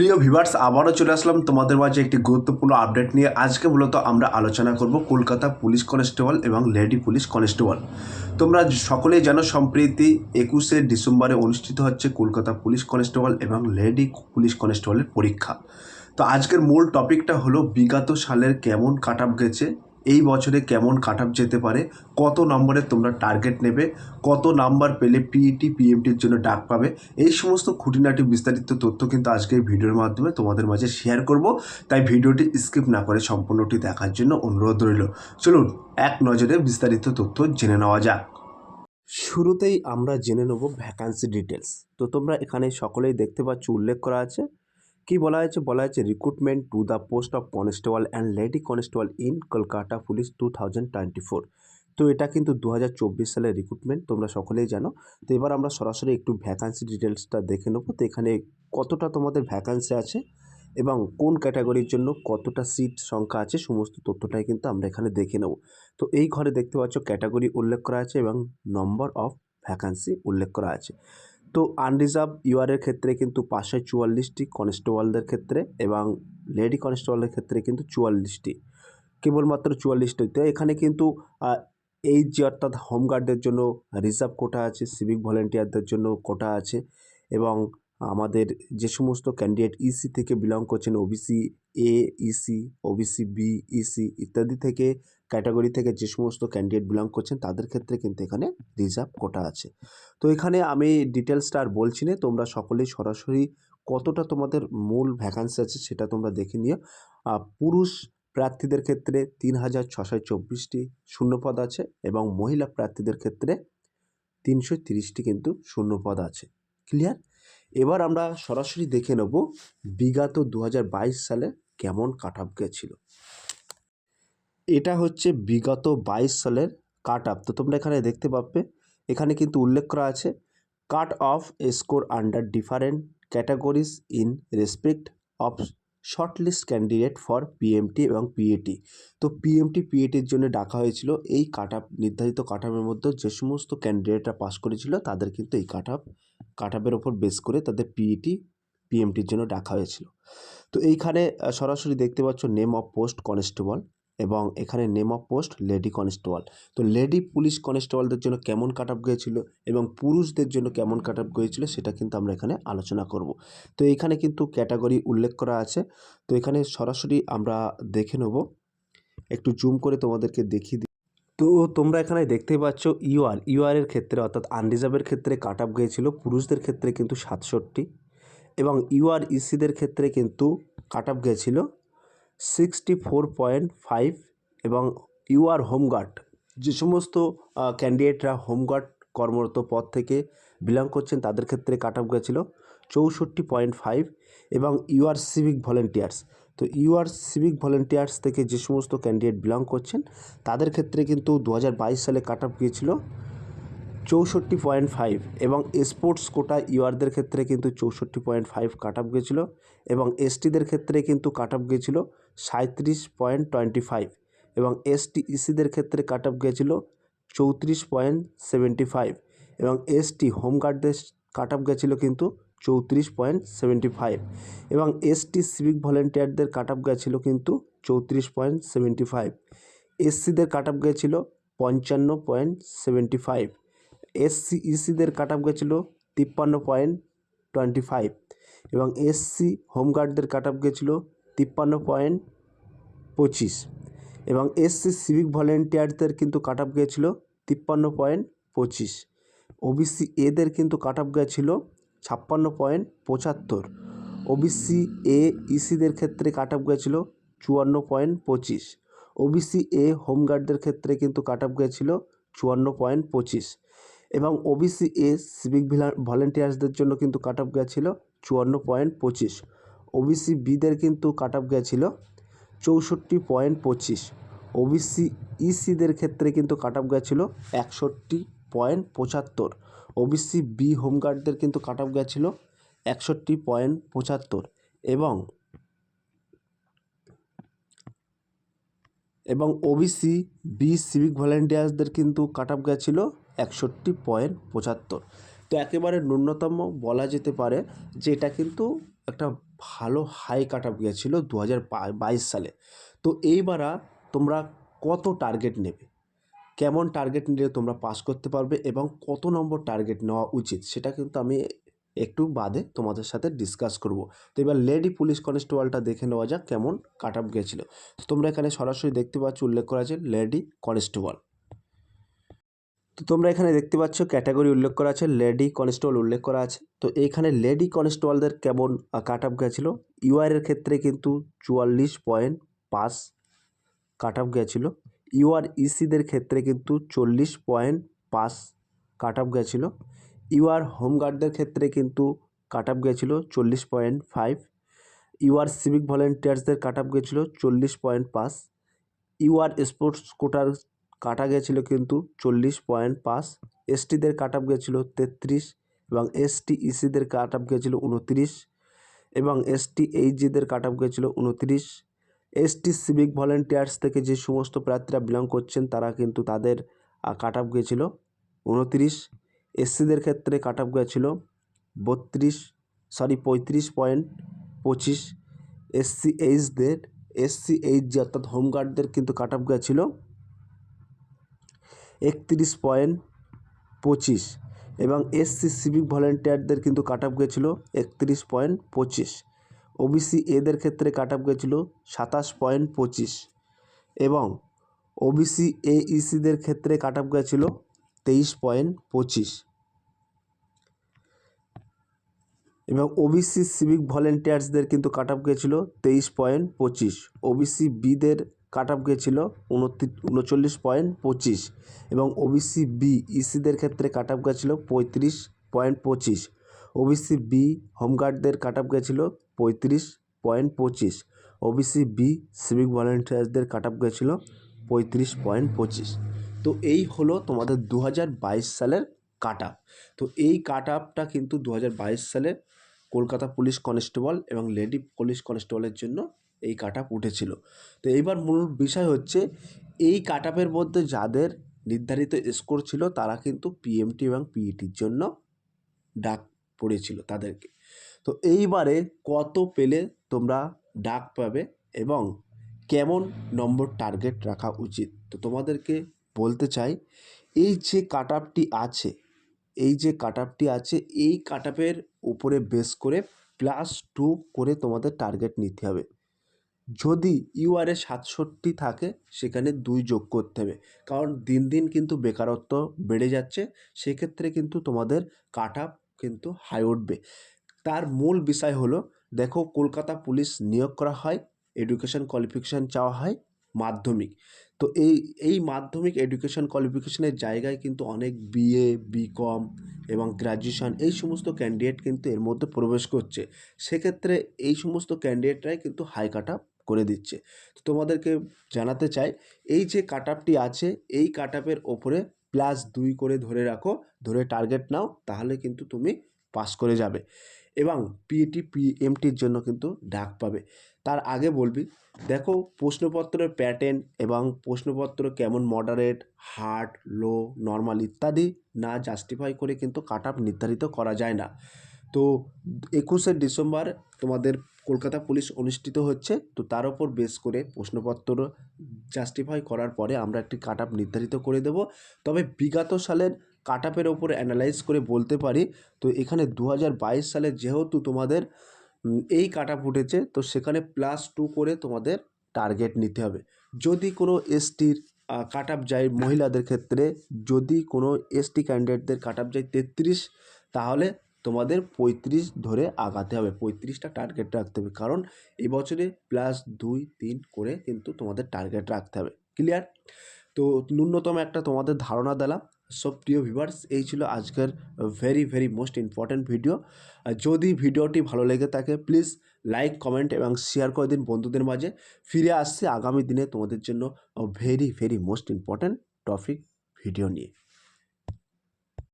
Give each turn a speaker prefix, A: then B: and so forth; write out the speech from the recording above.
A: প্রিয় ভিভার্স আবারও চলে আসলাম তোমাদের মাঝে একটি গুরুত্বপূর্ণ আপডেট নিয়ে। আজকে মূলত আমরা আলোচনা করব কলকাতা পুলিশ কনস্টেবল এবং লেডি পুলিশ কনস্টেবল। তোমরা সকলেই জানো, সম্প্রীতি একুশে ডিসেম্বরে অনুষ্ঠিত হচ্ছে কলকাতা পুলিশ কনস্টেবল এবং লেডি পুলিশ কনস্টেবলের পরীক্ষা। তো আজকের মূল টপিকটা হলো, বিগত সালের কেমন কাট গেছে? এই বছরে কেমন কাট আপ যেতে পারে, কত নম্বরে তোমরা টার্গেট নেবে, কত নাম্বার পেলে পিইটি পিএমটির জন্য ডাক পাবে, এই সমস্ত খুঁটিনাটি বিস্তারিত তথ্য কিন্তু আজকে এই ভিডিওর মাধ্যমে তোমাদের মাঝে শেয়ার করব। তাই ভিডিওটি স্কিপ না করে সম্পূর্ণটি দেখার জন্য অনুরোধ রইল। চলুন, এক নজরে বিস্তারিত তথ্য জেনে নেওয়া যাক। শুরুতেই আমরা জেনে নেব ভ্যাকান্সি ডিটেলস তো তোমরা এখানে সকলেই দেখতে পাচ্ছ, উল্লেখ করা আছে। কি বলা হয়েছে? বলা হয়েছে recruitment to the post of constable and lady constable in Kolkata police two thousand twenty four তো এটা কিন্তু দু হাজার চব্বিশ সালের রিক্রুটমেন্ট তোমরা সকলেই জানো। তো এবার আমরা সরাসরি একটু ভ্যাকান্সি ডিটেলসটা দেখে নেব। তো এখানে কতটা তোমাদের ভ্যাকান্সি আছে এবং কোন ক্যাটাগরির জন্য কতটা সিট সংখ্যা আছে, সমস্ত তথ্যটাই কিন্তু আমরা এখানে দেখে নেব। তো এই ঘরে দেখতে পাচ্ছ ক্যাটাগরি উল্লেখ করা আছে এবং নম্বর অফ ভ্যাকান্সি উল্লেখ করা আছে। তো আনরিজার্ভ ইউআরের ক্ষেত্রে কিন্তু পাঁচশো চুয়াল্লিশটি কনস্টেবলদের ক্ষেত্রে এবং লেডি কনস্টেবলের ক্ষেত্রে কিন্তু চুয়াল্লিশটি। কেবলমাত্র চুয়াল্লিশটি তো এখানে কিন্তু এই যে অর্থাৎ হোমগার্ডদের জন্য রিজার্ভ কোটা আছে সিভিক ভলেন্টিয়ারদের জন্য কোটা আছে এবং আমাদের যে সমস্ত ক্যান্ডিডেট ইসি থেকে বিলং করছেন OBC A EC OBC B EC ইত্যাদি থেকে ক্যাটাগরি থেকে যে সমস্ত ক্যান্ডিডেট বিলং করছেন, তাদের ক্ষেত্রে কিন্তু এখানে রিজার্ভ কোটা আছে। তো এখানে আমি ডিটেলসটা আর বলছি না, তোমরা সকলেই সরাসরি কতটা তোমাদের মূল ভ্যাকান্সি আছে সেটা তোমরা দেখে নিও। পুরুষ প্রার্থীদের ক্ষেত্রে তিন হাজার ছশো চব্বিশটি শূন্যপদ আছে এবং মহিলা প্রার্থীদের ক্ষেত্রে তিনশো তিরিশটি কিন্তু শূন্যপদ আছে। ক্লিয়ার এবার আমরা সরাসরি দেখে নেব বিগত দু হাজার বাইশ সালে কেমন কাট আপ গেছিল। এটা হচ্ছে বিগত বাইশ সালের কাট আপ। তো তোমরা এখানে দেখতে পাবে, এখানে কিন্তু উল্লেখ করা আছে, cut off score under different categories in respect of shortlist candidate for PMT এবং পিএটি। তো পিএমটি, পিএটির জন্য ডাকা হয়েছিল এই কাট আপ, নির্ধারিত কাট আপের মধ্যে যে সমস্ত ক্যান্ডিডেটরা পাস করেছিল তাদের কিন্তু এই কাট আপ, কাট আপের ওপর বেস করে তাদের পিইটি পিএমটির জন্য ডাকা হয়েছিল। তো এইখানে সরাসরি দেখতে পাচ্ছ নেম অফ পোস্ট কনস্টেবল। এবং এখানে name of post lady constable তো লেডি পুলিশ কনস্টেবলদের জন্য কেমন কাট আপ গিয়েছিল এবং পুরুষদের জন্য কেমন কাট আপ গিয়েছিল সেটা কিন্তু আমরা এখানে আলোচনা করব। তো এখানে কিন্তু ক্যাটাগরি উল্লেখ করা আছে। তো এখানে সরাসরি আমরা দেখে নেব। একটু জুম করে তোমাদেরকে দেখিয়ে দিই তো তোমরা এখানে দেখতেই পাচ্ছ ইউআর ইউআরের ক্ষেত্রে অর্থাৎ আনরিজার্ভের ক্ষেত্রে কাট আপ গিয়েছিল, পুরুষদের ক্ষেত্রে কিন্তু সাতষট্টি এবং ইউআর ইসিদের ক্ষেত্রে কিন্তু কাট আপ গিয়েছিল সিক্সটি ফোর পয়েন্ট ফাইভ এবং ইউআর হোমগার্ড যে সমস্ত ক্যান্ডিডেটরা হোমগার্ড কর্মরত পদ থেকে বিলং করছেন, তাদের ক্ষেত্রে কাট আপ গেছিল চৌষট্টি পয়েন্ট ফাইভ এবং ইউ আর সিভিক ভলেন্টিয়ার্স তো ইউ আর সিভিক ভলেন্টিয়ার্স থেকে যে সমস্ত ক্যান্ডিডেট বিলং করছেন, তাদের ক্ষেত্রে কিন্তু দু হাজার বাইশ সালে কাট আপ গিয়েছিল চৌষট্টি পয়েন্ট ফাইভ এবং স্পোর্টস কোটা ইউআরদের ক্ষেত্রে কিন্তু চৌষট্টি পয়েন্ট ফাইভ কাট আপ গেছিল এবং এসটিদের ক্ষেত্রে কিন্তু কাট আপ গেছিল সাঁত্রিশ পয়েন্ট টোয়েন্টি ফাইভ এবং এসটি ইসিদের ক্ষেত্রে কাট আপ গেছিল চৌত্রিশ পয়েন্ট সেভেন্টি ফাইভ এবং এসটি হোমগার্ডদের কাট আপ গেছিল কিন্তু চৌত্রিশ পয়েন্ট সেভেন্টি ফাইভ এবং এসটি সিভিক ভলেন্টিয়ারদের কাট আপ গেছিল কিন্তু চৌত্রিশ পয়েন্ট সেভেন্টি ফাইভ এসসিদের কাট আপ গেছিল পঞ্চান্ন পয়েন্ট সেভেন্টি ফাইভ এসসি ইসিদের কাট আপ গেছিল তিপ্পান্ন পয়েন্ট টোয়েন্টি ফাইভ এবং এসসি হোমগার্ডদের কাট আপ গেছিল তিপ্পান্ন পয়েন্ট পঁচিশ। এবং এসসি সিভিক ভলেন্টিয়ারদের কিন্তু কাট আপ গিয়েছিল তিপ্পান্ন পয়েন্ট পঁচিশ। ওবিসি এদের কিন্তু কাট আপ গিয়েছিল ছাপ্পান্ন পয়েন্ট পঁচাত্তর। ওবিসি এ, ইসিদের ক্ষেত্রে কাট আপ গিয়েছিল চুয়ান্ন পয়েন্ট পঁচিশ। ওবিসি এ, হোমগার্ডদের ক্ষেত্রে কিন্তু কাট আপ গিয়েছিল চুয়ান্ন পয়েন্ট পঁচিশ। এবং ওবিসি এ, সিভিক ভলেন্টিয়ার্সদের জন্য কিন্তু কাট আপ গিয়েছিল চুয়ান্ন পয়েন্ট পঁচিশ। ওবিসি বিদের কিন্তু কাট আপ গিয়েছিল চৌষট্টি পয়েন্ট পঁচিশ। ওবিসি ইসিদের ক্ষেত্রে কিন্তু কাট আপ গেছিল একষট্টি পয়েন্ট পঁচাত্তর। ওবিসি বি হোমগার্ডদের কিন্তু কাট আপ গেছিল একষট্টি পয়েন্ট পঁচাত্তর। এবং এবং ওবিসি বি সিভিক ভলেন্টিয়ার্সদের কিন্তু কাট আপ গেছিল একষট্টি পয়েন্ট পঁচাত্তর। তো একেবারে ন্যূনতম বলা যেতে পারে যে এটা কিন্তু একটা ভালো হাই কাট আপ গিয়েছিল দু হাজার বাইশ সালে। তো এইবার তোমরা কত টার্গেট নেবে? কেমন টার্গেট নিলে তোমরা পাস করতে পারবে এবং কত নম্বর টার্গেট নেওয়া উচিত সেটা কিন্তু আমি একটু বাদে তোমাদের সাথে ডিসকাস করব। তো এবার লেডি পুলিশ কনস্টেবলটা দেখে নেওয়া যাক কেমন কাট আপ গেছিল তোমরা এখানে সরাসরি দেখতে পাচ্ছ, উল্লেখ করা আছে লেডি কনস্টেবল তো তোমরা এখানে দেখতে পাচ্ছ ক্যাটাগরি উল্লেখ করা আছে, লেডি কনস্টেবল উল্লেখ করা আছে। তো এইখানে লেডি কনস্টেবলদের কেমন কাট আপ গেছিল? ইউআরের ক্ষেত্রে কিন্তু চুয়াল্লিশ পয়েন্ট পাস কাট আপ গেছিল। ইউআর ইসিদের ক্ষেত্রে কিন্তু চল্লিশ পয়েন্ট পাস কাট আপ গেছিল। ইউআর হোমগার্ডদের ক্ষেত্রে কিন্তু কাট আপ গেছিল চল্লিশ পয়েন্ট ফাইভ। ইউআর সিভিক ভলেন্টিয়ার্সদের কাট আপ গেছিল চল্লিশ পয়েন্ট পাস ইউআর স্পোর্টস কোটার কাটা গেছিল কিন্তু চল্লিশ পয়েন্ট পাঁচ, এসটিদের কাট আপ গেছিল তেত্রিশ এবং এসটি ইসিদের কাট আপ গেছিল উনত্রিশ এবং এসটি এইচজিদের কাট আপ গেছিল উনত্রিশ। এসটি সিভিক ভলেন্টিয়ার্স থেকে যে সমস্ত প্রার্থীরা বিলং করছেন তারা কিন্তু তাদের কাট আপ গেছিল উনত্রিশ। এসসিদের ক্ষেত্রে কাট আপ গেছিল বত্রিশ সরি পঁয়ত্রিশ পয়েন্ট পঁচিশ। এসসি এইচদের এসসি এইচ যে অর্থাৎ হোমগার্ডদের কিন্তু কাট আপ গেছিল একত্রিশ পয়েন্ট পঁচিশ এবং এসসি সিভিক ভলেন্টিয়ারদের কিন্তু কাট আপ গেছিল একত্রিশ পয়েন্ট পঁচিশ। ওবিসি এদের ক্ষেত্রে কাট আপ গেছিল সাতাশ পয়েন্ট পঁচিশ। এবং ওবিসি এ ইসিদের ক্ষেত্রে কাট আপ গেছিল তেইশ পয়েন্ট পঁচিশ। এবং ওবিসি সিভিক ভলেন্টিয়ার্সদের কিন্তু কাট আপ গেছিল তেইশ পয়েন্ট পঁচিশ। ওবিসি বিদের কাট আপ গেছিল উনচল্লিশ পয়েন্ট পঁচিশ এবং ওবিসি বি ইসিদের ক্ষেত্রে কাট আপ গেছিল পঁয়ত্রিশ পয়েন্ট পঁচিশ। ওবিসি বি হোমগার্ডদের কাট আপ গেছিল পঁয়ত্রিশ পয়েন্ট পঁচিশ। ওবিসি বি সিভিক ভলেন্টিয়ার্সদের কাট আপ গেছিল পঁয়ত্রিশ পয়েন্ট পঁচিশ। তো এই হলো তোমাদের দু হাজার বাইশ সালের কাট আপ তো এই কাট আপটা কিন্তু দু হাজার বাইশ সালে কলকাতা পুলিশ কনস্টেবল এবং লেডি পুলিশ কনস্টেবলের জন্য এই কাট আপ উঠেছিল। তো এইবার মূল বিষয় হচ্ছে, এই কাট আপের মধ্যে যাদের নির্ধারিত স্কোর ছিল, তারা কিন্তু পিএমটি এবং পিইটির জন্য ডাক পড়েছিল তাদেরকে। তো এইবারে কত পেলে তোমরা ডাক পাবে এবং কেমন নম্বর টার্গেট রাখা উচিত? তো তোমাদেরকে বলতে চাই, এই যে কাট আপটি আছে, এই যে কাট আপটি আছে, এই কাট আপের উপরে বেস করে প্লাস টু করে তোমাদের টার্গেট নিতে হবে। যদি ইউআরএ সাতষট্টি থাকে, সেখানে দুই যোগ করতে হবে। কারণ দিন দিন কিন্তু বেকারত্ব বেড়ে যাচ্ছে, সেক্ষেত্রে কিন্তু তোমাদের কাট আপ কিন্তু হাই উঠবে। তার মূল বিষয় হলো, দেখো কলকাতা পুলিশ নিয়োগ করা হয় এডুকেশন কোয়ালিফিকেশান চাওয়া হয় মাধ্যমিক। তো এই এই মাধ্যমিক এডুকেশন কোয়ালিফিকেশনের জায়গায় কিন্তু অনেক বিএ বিকম এবং গ্র্যাজুয়েশন এই সমস্ত ক্যান্ডিডেট কিন্তু এর মধ্যে প্রবেশ করছে। সেক্ষেত্রে এই সমস্ত ক্যান্ডিডেটরাই কিন্তু হাই কাট আপ করে দিচ্ছে। তো তোমাদেরকে জানাতে চাই, এই যে কাট আছে, এই কাট আপের ওপরে প্লাস দুই করে ধরে রাখো, ধরে টার্গেট নাও, তাহলে কিন্তু তুমি পাস করে যাবে। এবং পিএটি, পিএমটির জন্য কিন্তু ডাক পাবে। তার আগে বলবি, দেখো প্রশ্নপত্রের প্যাটার্ন এবং প্রশ্নপত্র কেমন মডারেট হার্ড লো নর্মাল ইত্যাদি না জাস্টিফাই করে কিন্তু কাট নির্ধারিত করা যায় না। তো একুশে ডিসেম্বর তোমাদের কলকাতা পুলিশ অনুষ্ঠিত হচ্ছে, তো তার ওপর বেস করে প্রশ্নপত্র জাস্টিফাই করার পরে আমরা একটি কাট আপ নির্ধারিত করে দেব। তবে বিগত সালের কাট আপের ওপর অ্যানালাইজ করে বলতে পারি, তো এখানে দু হাজার বাইশ সালে যেহেতু তোমাদের এই কাট আপ উঠেছে, তো সেখানে প্লাস টু করে তোমাদের টার্গেট নিতে হবে। যদি কোনো এসটির কাট আপ যায় মহিলাদের ক্ষেত্রে, যদি কোনো এসটি ক্যান্ডিডেটদের কাট আপ যায় তেত্রিশ, তাহলে তোমাদের পঁয়ত্রিশ ধরে আগাতে হবে। পঁয়ত্রিশটা টার্গেট রাখতে হবে। কারণ এবছরে প্লাস দুই, তিন করে কিন্তু তোমাদের টার্গেট রাখতে হবে। ক্লিয়ার তো ন্যূনতম একটা তোমাদের ধারণা দিলাম। সব প্রিয় ভিভার্স এই ছিল আজকের very very most important video যদি ভিডিওটি ভালো লেগে থাকে প্লিজ লাইক কমেন্ট এবং শেয়ার করে দিন বন্ধুদের মাঝে। ফিরে আসছে আগামী দিনে তোমাদের জন্য very very most important topic video নিয়ে।